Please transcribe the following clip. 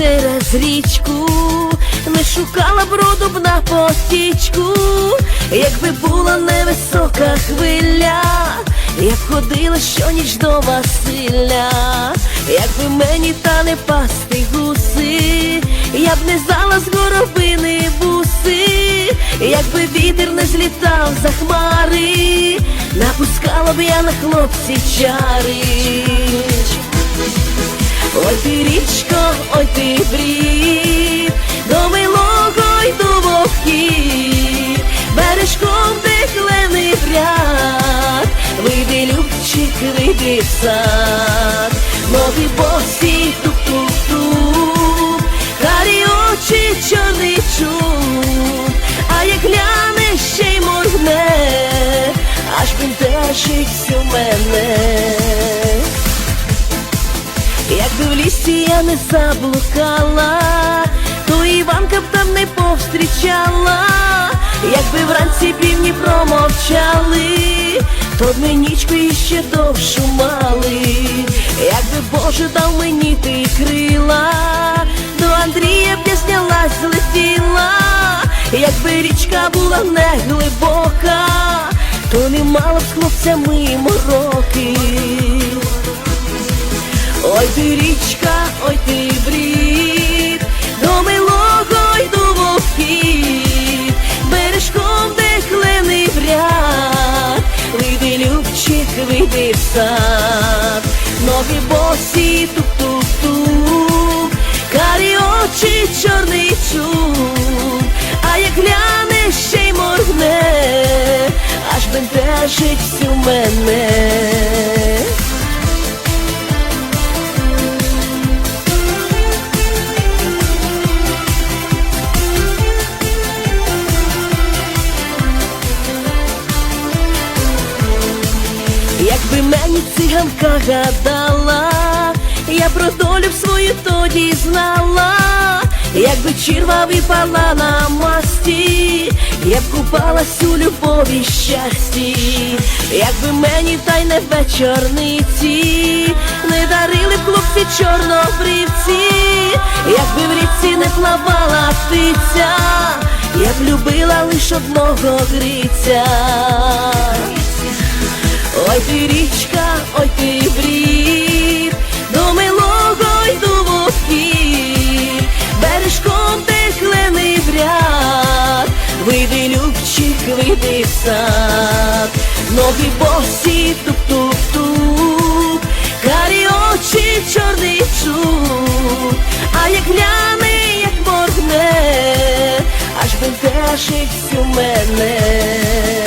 через річку, не шукала броду б на потічку, якби була невисока хвиля, я б ходила щоніч до Василя, якби мені та не пасти гуси, я б не знала з горобини буси, якби вітер не злітав за хмари, напускала б я на хлопці чари. Ти річко, ой ти брід, до милого йду вовхід, бережком де клений ряд, вийди любчик, вийди в сад, ноги босі тук-тук-тук, карі очі чорний чуб, а як гляне ще й моргне, аж бентежить всю мене. Якби я не заблукала, то Іванка б там не повстрічала, якби вранці півні промовчали, то б ми нічку іще довшу мали, якби Боже дав мені ти крила, до Андрія б я знялась, злетіла, якби річка була не глибока, то не мала б хлопцями мороки. Ой ти річка, ой ти брід, до милого йду вовхід, бережком де хлений бряд, вийди любчик, вийди в сад, ноги босі тук-тук-тук, карі очі чорний чуб, а як гляне ще й моргне, аж бентежить всю мене. Циганка гадала, я про долю свою тоді знала, якби чірва випала на масті, я б купалась у любові щасті, якби мені та й не вечорниці, не дарили б хлопці чорнобривці, якби в річці не плавала птиця, я б любила лиш одного гриця. Ой ти річка, ой ти брід, до милого йду вовхід, бережком де хлений бряд, вийди любчик, вийди в сад, ноги босі тук-тук-тук, карі очі чорний чуб, а як гляне, як моргне, аж бентежить всю мене.